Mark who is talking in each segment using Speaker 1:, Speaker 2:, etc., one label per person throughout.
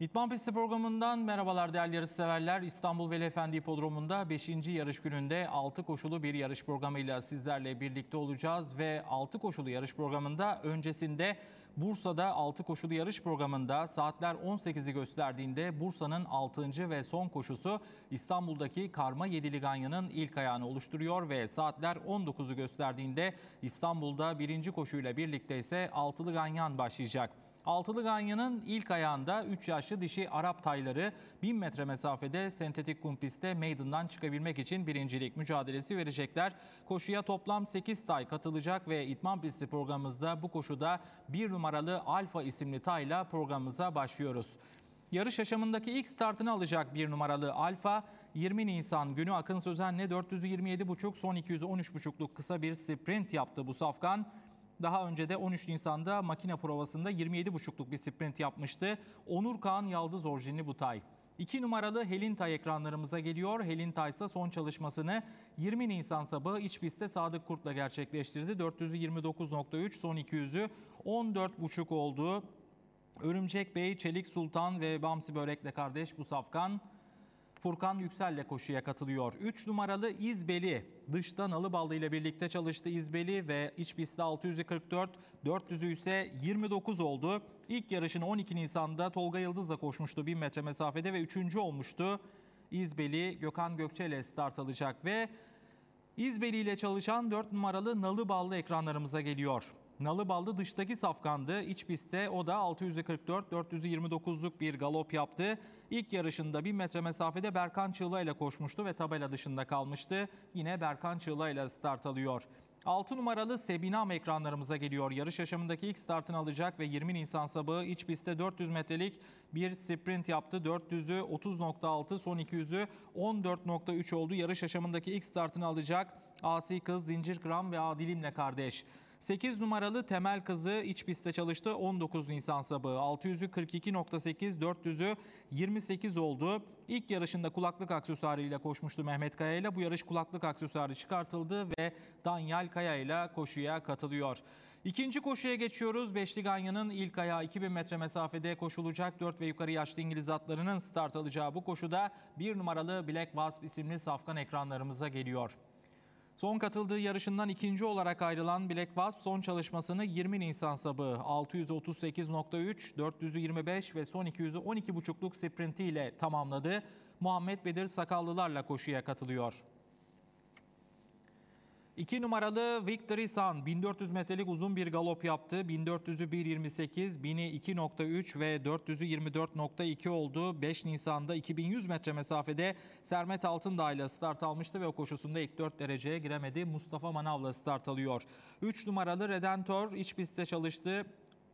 Speaker 1: İtman Pisti programından merhabalar değerli yarışseverler. İstanbul Veli Efendi Hipodromu'nda 5. yarış gününde 6 koşulu bir yarış programıyla sizlerle birlikte olacağız. Ve 6 koşulu yarış programında öncesinde Bursa'da 6 koşulu yarış programında saatler 18'i gösterdiğinde Bursa'nın 6. ve son koşusu İstanbul'daki Karma Yedili Ganyan'ın ilk ayağını oluşturuyor ve saatler 19'u gösterdiğinde İstanbul'da birinci koşuyla birlikte ise Altılı Ganyan başlayacak. Altılı Ganyan'ın ilk ayağında 3 yaşlı dişi Arap tayları 1000 metre mesafede sentetik kum pistte meydandan çıkabilmek için birincilik mücadelesi verecekler. Koşuya toplam 8 tay katılacak ve İtman Pisti programımızda bu koşuda 1 numaralı Alfa isimli tayla programımıza başlıyoruz. Yarış yaşamındaki ilk startını alacak bir numaralı Alfa 20 Nisan günü Akın Sözen'le 427,5 son 213,5'luk kısa bir sprint yaptı bu safkan. Daha önce de 13 Nisan'da makine provasında 27,5'luk bir sprint yapmıştı. Onur Kağan Yaldız orijinli bu tay. 2 numaralı Helintay ekranlarımıza geliyor. Helintay ise son çalışmasını 20 Nisan sabahı iç pistte Sadık Kurt'la gerçekleştirdi. 429.3 son 200'ü 14.5 oldu. Örümcek Bey, Çelik Sultan ve Bamsi Börek'le kardeş bu safkan. Furkan Yüksel'le koşuya katılıyor. 3 numaralı İzbeli dışta Nalıballı ile birlikte çalıştı İzbeli ve iç pistte 600'ü 44, 400'ü ise 29 oldu. İlk yarışını 12 Nisan'da Tolga Yıldız'la koşmuştu 1000 metre mesafede ve 3. olmuştu. İzbeli Gökhan Gökçe ile start alacak ve İzbeli ile çalışan 4 numaralı Nalıballı ekranlarımıza geliyor. Nalıballı dıştaki safkandı. İç pistte o da 644 429'luk bir galop yaptı. İlk yarışında 1000 metre mesafede Berkan Çığla ile koşmuştu ve tabela dışında kalmıştı. Yine Berkan Çığla ile start alıyor. 6 numaralı Sebinam ekranlarımıza geliyor. Yarış yaşamındaki ilk startını alacak ve 20 Nisan sabahı iç pistte 400 metrelik bir sprint yaptı. 400'ü 30.6 son 200'ü 14.3 oldu. Yarış yaşamındaki ilk startını alacak. Asi Kız, Zincir Kram ve Adilimle kardeş. 8 numaralı Temel Kızı iç pistte çalıştı 19 Nisan sabahı. 600'ü 42.8, 400'ü 28 oldu. İlk yarışında kulaklık aksesuarı ile koşmuştu Mehmet Kaya ile. Bu yarış kulaklık aksesuarı çıkartıldı ve Daniel Kaya ile koşuya katılıyor. İkinci koşuya geçiyoruz. Beşli Ganyan'ın ilk ayağı 2000 metre mesafede koşulacak 4 ve yukarı yaşlı İngiliz atlarının start alacağı bu koşuda bir numaralı Black Wasp isimli safkan ekranlarımıza geliyor. Son katıldığı yarışından ikinci olarak ayrılan Black Wasp son çalışmasını 20 Nisan sabahı 638.3, 425 ve son 200'ü 12.5'luk sprinti ile tamamladı. Muhammed Bedir Sakallılarla koşuya katılıyor. 2 numaralı Victory Sun 1400 metrelik uzun bir galop yaptı. 1400'ü 1.28, 1000'i 2.3 ve 400'ü 24.2 oldu. 5 Nisan'da 2100 metre mesafede Sermet Altındağ ile start almıştı ve o koşusunda ilk 4 dereceye giremedi. Mustafa Manav'la start alıyor. 3 numaralı Redentor iç pistte çalıştı.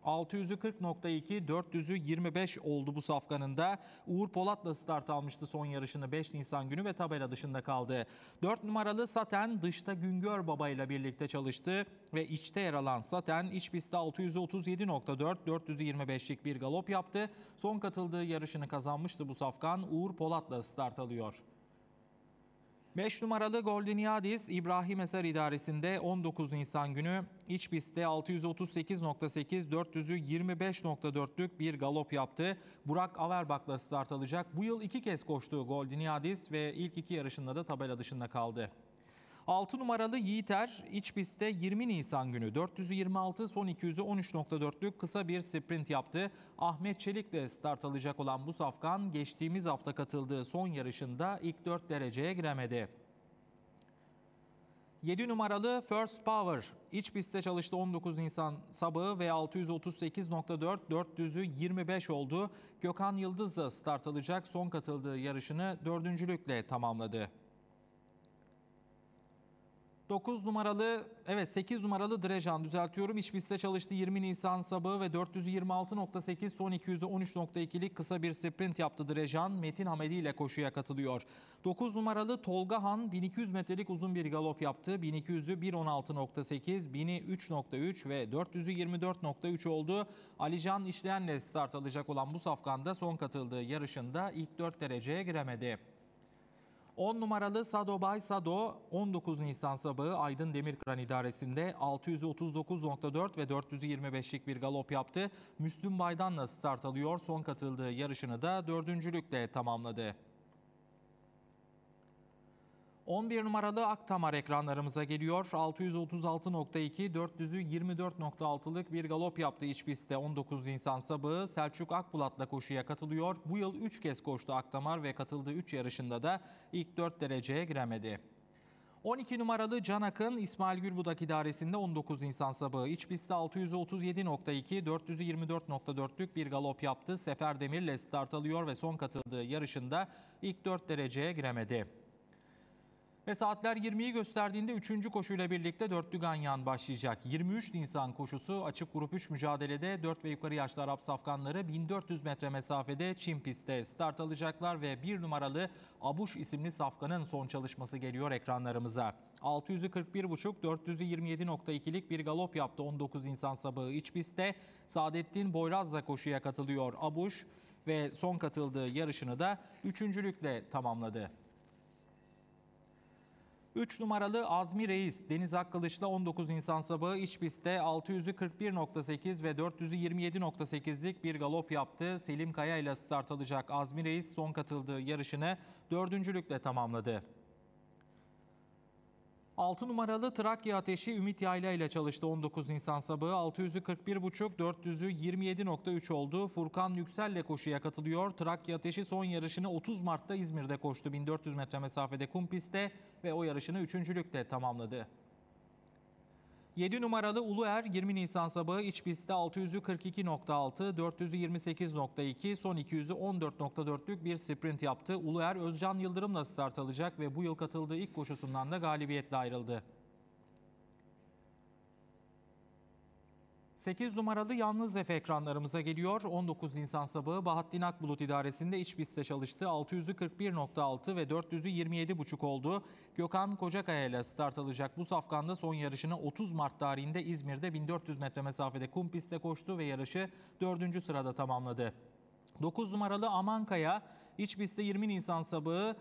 Speaker 1: 600'ü 40.2, 400'ü 25 oldu bu safkanında. Uğur Polat'la start almıştı son yarışını 5 Nisan günü ve tabela dışında kaldı. 4 numaralı Saten dışta Güngör Baba ile birlikte çalıştı ve içte yer alan Saten iç pistte 637.4, 425'lik bir galop yaptı. Son katıldığı yarışını kazanmıştı bu safkan. Uğur Polat'la start alıyor. 5 numaralı Goldeniadis İbrahim Eser idaresinde 19 Nisan günü iç pistte 638.8 400'ü 25.4'lük bir galop yaptı. Burak Averbak'la start alacak. Bu yıl iki kez koştu Goldeniadis ve ilk iki yarışında da tabela dışında kaldı. 6 numaralı Yiğiter iç pistte 20 Nisan günü 426 son 200'ü 13.4'lük kısa bir sprint yaptı. Ahmet Çelik'le start alacak olan bu safkan geçtiğimiz hafta katıldığı son yarışında ilk 4 dereceye giremedi. 7 numaralı First Power iç pistte çalıştı 19 Nisan sabahı ve 638.4 400'ü 25 oldu. Gökhan Yıldız'la start alacak son katıldığı yarışını dördüncülükle tamamladı. 9 numaralı, evet 8 numaralı Drejan düzeltiyorum. İç çalıştı 20 Nisan sabahı ve 426.8 son 200'ü 13.2'lik kısa bir sprint yaptı Drejan. Metin Hamedi ile koşuya katılıyor. 9 numaralı Tolga Han 1200 metrelik uzun bir galop yaptı. 1200'ü 1.16.8, 1000'i 3.3 ve 400'ü 24.3 oldu. Alican İşleyen'le start alacak olan bu safkanda son katıldığı yarışında ilk 4 dereceye giremedi. 10 numaralı Sado Bay Sado 19 Nisan sabahı Aydın Demirkıran idaresinde 639.4 ve 425'lik bir galop yaptı. Müslüm Baydan'la start alıyor. Son katıldığı yarışını da dördüncülükle tamamladı. 11 numaralı Aktamar ekranlarımıza geliyor. 636.2, 400'ü 24.6'lık bir galop yaptı iç pistte 19 Nisan sabahı. Selçuk Akbulat'la koşuya katılıyor. Bu yıl 3 kez koştu Aktamar ve katıldığı 3 yarışında da ilk 4 dereceye giremedi. 12 numaralı Can Akın İsmail Gülbudak idaresinde 19 Nisan sabahı iç pistte 637.2, 424.4'lük bir galop yaptı. Sefer Demir'le start alıyor ve son katıldığı yarışında ilk 4 dereceye giremedi. Ve saatler 20'yi gösterdiğinde 3. koşuyla birlikte dörtlü ganyan başlayacak. 23 Nisan koşusu açık grup 3 mücadelede 4 ve yukarı yaşlı Arap safkanları 1400 metre mesafede Çin pistte start alacaklar ve 1 numaralı Abuş isimli safkanın son çalışması geliyor ekranlarımıza. 641,5 427.2'lik bir galop yaptı 19 Nisan sabahı iç pistte. Saadettin Boyraz'la koşuya katılıyor Abuş ve son katıldığı yarışını da üçüncülükle tamamladı. 3 numaralı Azmi Reis Deniz Akkılıç'la 19 Nisan sabahı iç pistte 641.8 ve 427.8'lik bir galop yaptı. Selim Kaya ile start alacak Azmi Reis son katıldığı yarışını dördüncülükle tamamladı. 6 numaralı Trakya Ateşi Ümit Yayla ile çalıştı 19 Nisan sabahı 641.5 400'ü 27.3 oldu. Furkan Yüksel ile koşuya katılıyor. Trakya Ateşi son yarışını 30 Mart'ta İzmir'de koştu 1400 metre mesafede kum pistte ve o yarışını üçüncülükte tamamladı. 7 numaralı Uluer 20 Nisan sabahı iç pistte 600'ü 42.6, 400'ü 28.2, son 200'ü 14.4'lük bir sprint yaptı. Uluer Özcan Yıldırım'la start alacak ve bu yıl katıldığı ilk koşusundan da galibiyetle ayrıldı. 8 numaralı Yalnız Efe ekranlarımıza geliyor. 19 Nisan sabahı Bahattin Akbulut idaresinde iç pistte çalıştı. 600'ü 41.6 ve 400'ü 27.5 oldu. Gökhan Kocakaya ile start alacak bu safkanda son yarışını 30 Mart tarihinde İzmir'de 1400 metre mesafede kum pistte koştu ve yarışı 4. sırada tamamladı. 9 numaralı Amankaya iç pistte 20 Nisan sabahı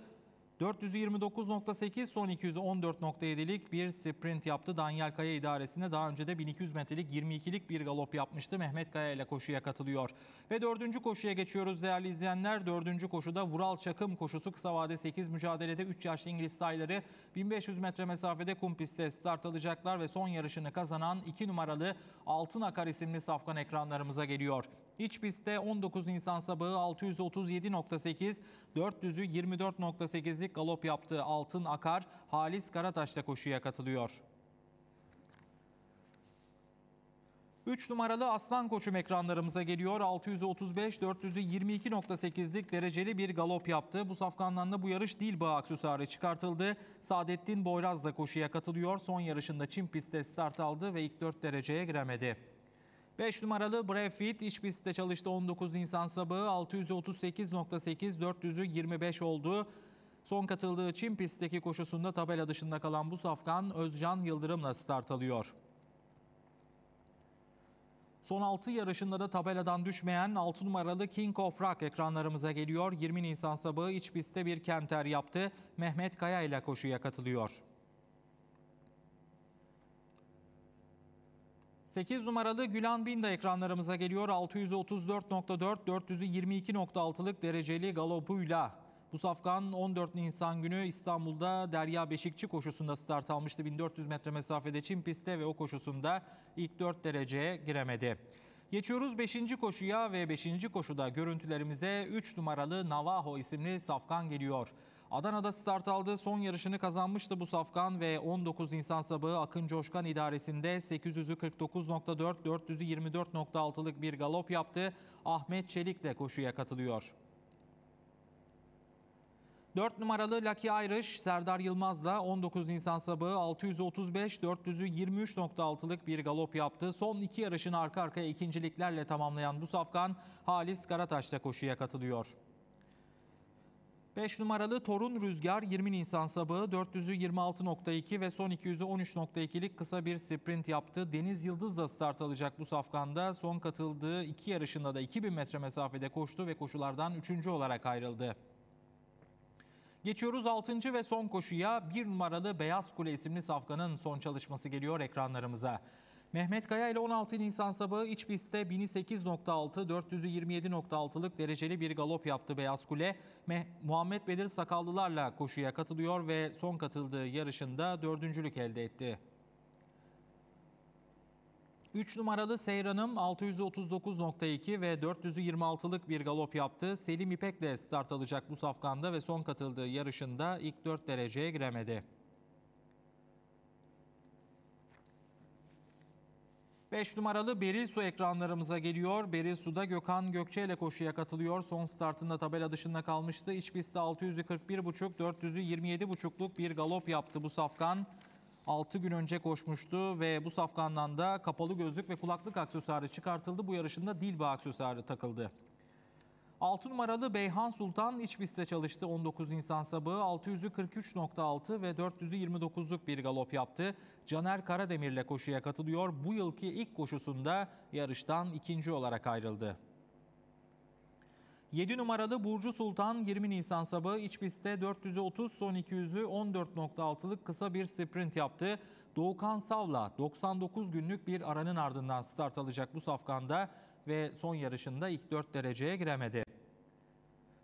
Speaker 1: 429.8 son 214.7'lik bir sprint yaptı. Daniel Kaya idaresinde daha önce de 1200 metrelik 22'lik bir galop yapmıştı. Mehmet Kaya ile koşuya katılıyor. Ve dördüncü koşuya geçiyoruz değerli izleyenler. Dördüncü koşuda Vural Çakım koşusu kısa vade 8 mücadelede 3 yaşlı İngiliz sayıları 1500 metre mesafede kum pistte start alacaklar ve son yarışını kazanan 2 numaralı Altın Akar isimli safkan ekranlarımıza geliyor. İç pistte 19 Nisan sabahı 637.8, 400'ü 24.8'lik galop yaptığı Altın Akar, Halis Karataş'ta koşuya katılıyor. 3 numaralı Aslan Koçum ekranlarımıza geliyor. 635 400'ü 22.8'lik dereceli bir galop yaptı. Bu safkandan da bu yarış dil bağı aksesuarı çıkartıldı. Saadettin Boyraz da koşuya katılıyor. Son yarışında Çin pistte start aldı ve ilk 4 dereceye giremedi. 5 numaralı Brefit iç pistte çalıştı 19 Nisan sabahı 638.8 400'ü 25 oldu. Son katıldığı Çin pistteki koşusunda tabela dışında kalan bu safkan Özcan Yıldırım'la start alıyor. Son 6 yarışında da tabeladan düşmeyen 6 numaralı King of Rock ekranlarımıza geliyor. 20 Nisan sabahı iç pistte bir kenter yaptı. Mehmet Kaya ile koşuya katılıyor. 8 numaralı Gülan Binda ekranlarımıza geliyor. 634.4, 422.6'lık dereceli galopuyla. Bu safkan 14 Nisan günü İstanbul'da Derya Beşikçi koşusunda start almıştı. 1400 metre mesafede Çin pistte ve o koşusunda ilk 4 dereceye giremedi. Geçiyoruz 5. koşuya ve 5. koşuda görüntülerimize 3 numaralı Navajo isimli safkan geliyor. Adana'da start aldı. Son yarışını kazanmıştı bu safkan ve 19 Nisan sabahı Akın Coşkan idaresinde 800'ü 49.4, 400'ü 24.6'lık bir galop yaptı. Ahmet Çelik de koşuya katılıyor. 4 numaralı Lucky Irish Serdar Yılmaz'la 19 Nisan sabahı 635 400'ü 23.6'lık bir galop yaptı. Son iki yarışını arka arkaya ikinciliklerle tamamlayan bu safkan Halis Karataş'ta koşuya katılıyor. 5 numaralı Torun Rüzgar 20 Nisan sabahı 400'ü 26.2 ve son 200'ü 13.2'lik kısa bir sprint yaptı. Deniz Yıldız da start alacak bu safkanda. Son katıldığı iki yarışında da 2000 metre mesafede koştu ve koşulardan 3. olarak ayrıldı. Geçiyoruz 6. ve son koşuya. Bir numaralı Beyaz Kule isimli safkanın son çalışması geliyor ekranlarımıza. Mehmet Kaya ile 16 Nisan sabahı iç pistte 1008.6, 427.6'lık dereceli bir galop yaptı Beyaz Kule. Meh- Muhammed Bedir Sakallılarla koşuya katılıyor ve son katıldığı yarışında dördüncülük elde etti. 3 numaralı Seyran'ım 639.2 ve 426'lık bir galop yaptı. Selim İpek de start alacak bu safkanda ve son katıldığı yarışında ilk 4 dereceye giremedi. 5 numaralı Beril Su ekranlarımıza geliyor. Beril Su'da Gökhan Gökçe ile koşuya katılıyor. Son startında tabela dışında kalmıştı. İç pistte 641,5, 427,5'luk bir galop yaptı bu safkan. 6 gün önce koşmuştu ve bu safkandan da kapalı gözlük ve kulaklık aksesuarı çıkartıldı. Bu yarışında Dilba aksesuarı takıldı. 6 numaralı Beyhan Sultan iç pistte çalıştı 19 Nisan sabahı 643.6 ve 429'luk bir galop yaptı. Caner Karademir'le koşuya katılıyor. Bu yılki ilk koşusunda yarıştan ikinci olarak ayrıldı. 7 numaralı Burcu Sultan 20 Nisan sabahı iç pistte 430 son 200'ü 14.6'lık kısa bir sprint yaptı. Doğukan Savla 99 günlük bir aranın ardından start alacak bu safkanda ve son yarışında ilk 4 dereceye giremedi.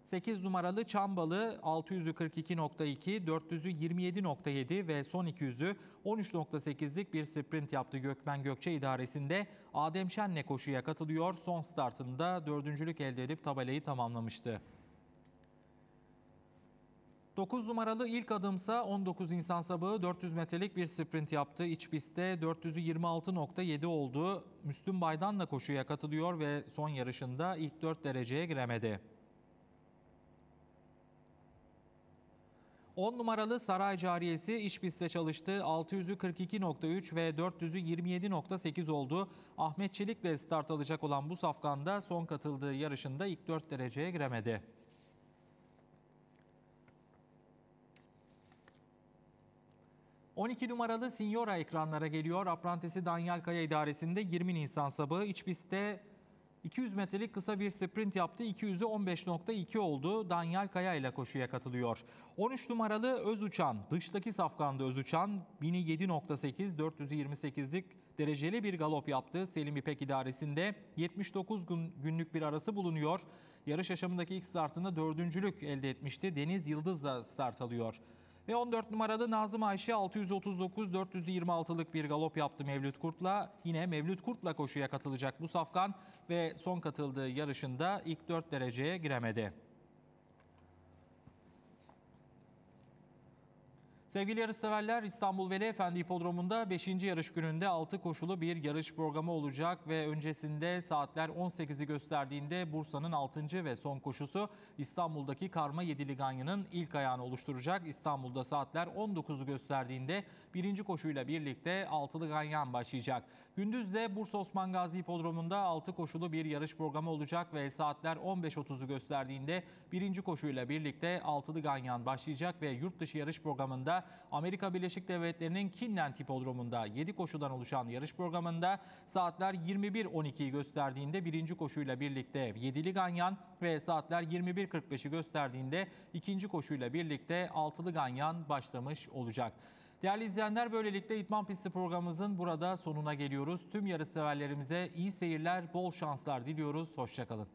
Speaker 1: 8 numaralı Çambalı 600'ü 42.2, 400'ü 27.7 ve son 200'ü 13.8'lik bir sprint yaptı Gökmen Gökçe idaresinde. Adem Şen'le koşuya katılıyor. Son startında dördüncülük elde edip tabelayı tamamlamıştı. 9 numaralı ilk adımsa 19 Nisan sabahı 400 metrelik bir sprint yaptı. İç pistte 400'ü 26.7 oldu. Müslüm Baydan'la koşuya katılıyor ve son yarışında ilk 4 dereceye giremedi. 10 numaralı Saray Cariyesi iç pistte çalıştı. 600'ü 42.3 ve 400'ü 27.8 oldu. Ahmet Çelik'le start alacak olan bu safkanda son katıldığı yarışında ilk 4 dereceye giremedi. ...12 numaralı Signora ekranlara geliyor. Aprantesi Danyal Kaya idaresinde 20 Nisan sabahı iç pistte 200 metrelik kısa bir sprint yaptı. 200'ü 15.2 oldu. Danyal Kaya ile koşuya katılıyor. 13 numaralı Öz Uçan. Dıştaki safkanda Öz Uçan 1007.8 428'lik dereceli bir galop yaptı. Selim İpek idaresinde 79 gün, günlük bir arası bulunuyor. Yarış yaşamındaki ilk startında dördüncülük elde etmişti. Deniz Yıldız'la start alıyor. Ve 14 numaralı Nazım Ayşe 639-426'lık bir galop yaptı Mevlüt Kurt'la. Yine Mevlüt Kurt'la koşuya katılacak bu safkan ve son katıldığı yarışında ilk 4 dereceye giremedi. Sevgili yarışseverler İstanbul Veli Efendi Hipodromu'nda 5. yarış gününde 6 koşulu bir yarış programı olacak ve öncesinde saatler 18'i gösterdiğinde Bursa'nın 6. ve son koşusu İstanbul'daki Karma Yedili Ganyan'ın ilk ayağını oluşturacak. İstanbul'da saatler 19'u gösterdiğinde birinci koşuyla birlikte altılı Ganyan başlayacak. Gündüz de Bursa Osman Gazi Hipodromu'nda 6 koşulu bir yarış programı olacak ve saatler 15.30'u gösterdiğinde birinci koşuyla birlikte altılı Ganyan başlayacak ve yurt dışı yarış programında Amerika Birleşik Devletleri'nin Kinland Hipodromu'nda 7 koşudan oluşan yarış programında saatler 21.12'yi gösterdiğinde birinci koşuyla birlikte yedili Ganyan ve saatler 21.45'i gösterdiğinde ikinci koşuyla birlikte altılı Ganyan başlamış olacak. Değerli izleyenler böylelikle İtman Pisti programımızın burada sonuna geliyoruz. Tüm yarış severlerimize iyi seyirler, bol şanslar diliyoruz. Hoşçakalın.